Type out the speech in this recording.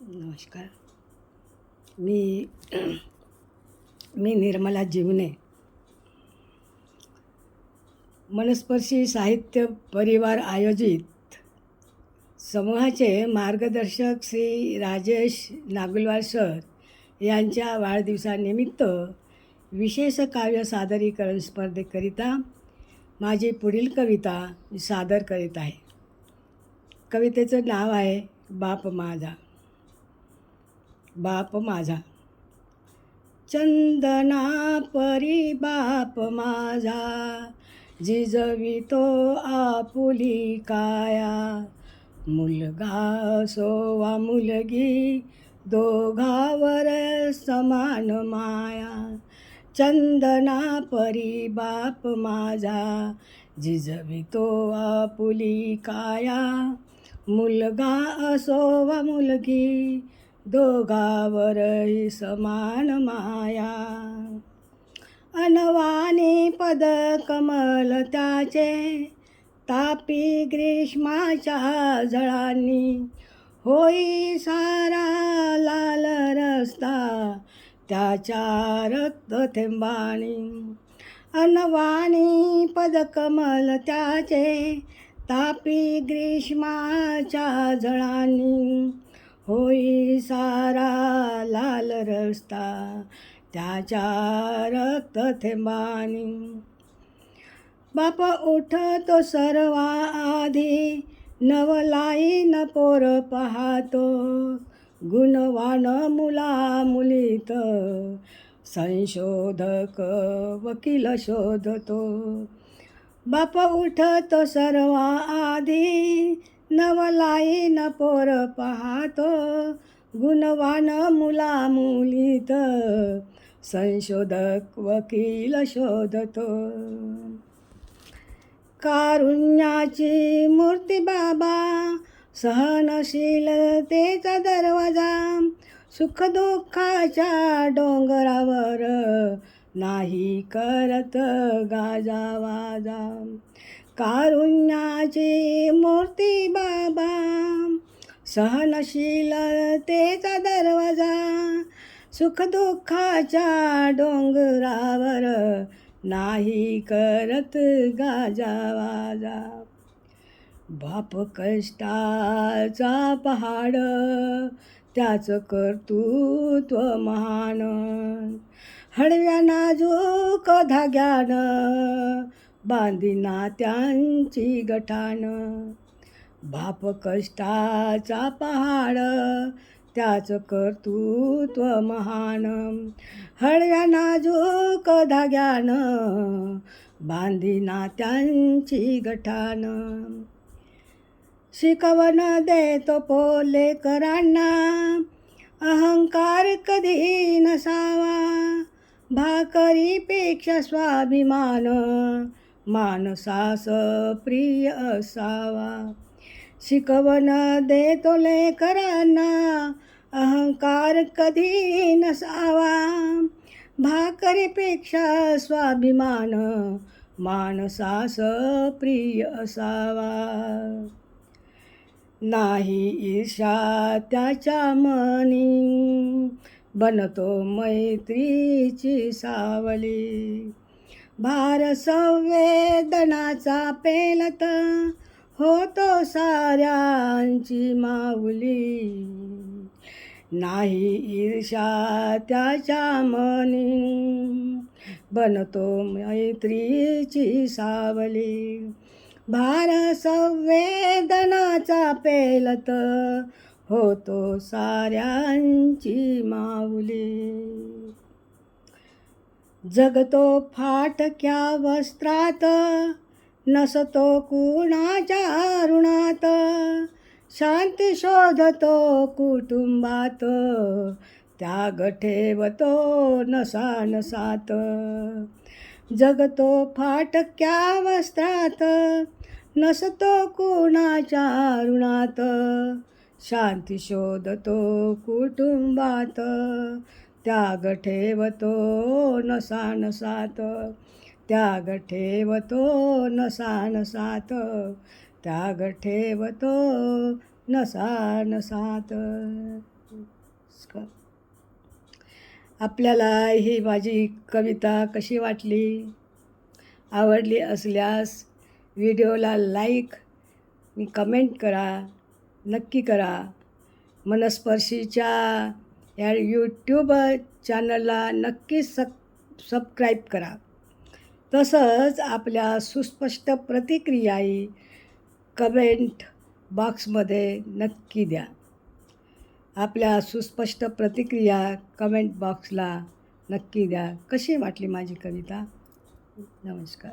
नमस्कार. मी मी निर्मला जीवने मनस्पर्शी साहित्य परिवार आयोजित समूहाचे मार्गदर्शक श्री राजेश नागुलवार सर यांच्या वाढदिवसानिमित्त विशेष काव्य सादरीकरण स्पर्धेकरिता माझी पुढील कविता मी सादर करीत आहे. कवितेचं नाव आहे बाप माझा. बाप माझा. चंदना परी बाप माझा. जिजवितो आपुली काया. मुलगा सोवा मुलगी दोघावर समान माया. चंदना परी बाप माझा. जिजवितो आपुली काया. मुलगा असो वा मुलगी दोघावरही समान माया. अनवानी पद कमल त्याचे तापी ग्रीष्माच्या झळांनी होई सारा लाल रस्ता त्याच्या रक्त थेंबाणी अनवाणी पद कमल त्याचे तापी ग्रीष्माच्या झळांनी होई सारा लाल रस्ता त्याच्या रक्त थेंबानी. बाप उठतो सर्वा आधी नवलाई न पोर पाहतो. गुणवान मुला मुलीत संशोधक वकील शोधतो. बाप उठतो सर्वा आधी नवलाई न पोर पाहतो गुणवान मुला मुलीत. संशोधक वकील शोधतो. कारुण्याची मूर्ती बाबा सहनशीलतेचा दरवाजा. सुखदुःखाच्या डोंगरावर नाही करत गाजावाजा कारुण्याची मूर्ती बाबा. सहनशीलतेचा दरवाजा सुखदुःखाच्या डोंगरावर नाही करत गाजावाजा बाप कष्टाचा पहाड त्याच कर्तृत्व महान. हळव्या नाजूक धाग्यानं बांधिना त्यांची गठाण बाप कष्टाचा पहाड त्याच कर्तृत्व महान. हळव्या नाजूक धाग्यानं बांधिना त्यांची गठाण शिकवण देतो पोलेकरांना अहंकार कधी नसावा. भाकरीपेक्षा स्वाभिमान मानसास प्रिय असावा. शिकवण देतो लेकरांना अहंकार कधी नसावा. भाकरीपेक्षा स्वाभिमान माणसास प्रिय असावा. नाही ईर्षा त्याच्या मनी बनतो मैत्रीची सावली. भार संवेदनाचा पेलत होतो साऱ्यांची माऊली. नाही ईर्षा त्याच्या मनी बनतो मैत्रीची सावली. भार संवेदनाचा पेलत होतो साऱ्यांची माऊली. जगतो फाटक्या वस्त्रात नसतो कुणाच्या ऋणात शांती शोधतो कुटुंबात त्याग ठेवतो नसा नसात. जगतो फाटक्या वस्त्रात नसतो कुणाच्या ऋणात शांती शोधतो कुटुंबात त्याग ठेवतो नसा नसात. त्याग ठेवतो नसा नसात. त्याग ठेवतो नसा नसात. आपल्याला ही माझी कविता कशी वाटली? आवडली असल्यास व्हिडिओला लाईक कमेंट करा नक्की करा. मनस्पर्शीच्या या यूट्यूब चॅनलला नक्की सब सबस्क्राईब करा. तसंच आपल्या सुस्पष्ट प्रतिक्रियाही कमेंट बॉक्समध्ये नक्की द्या. आपल्या सुस्पष्ट प्रतिक्रिया कमेंट बॉक्सला नक्की द्या. कशी वाटली माझी कविता? नमस्कार.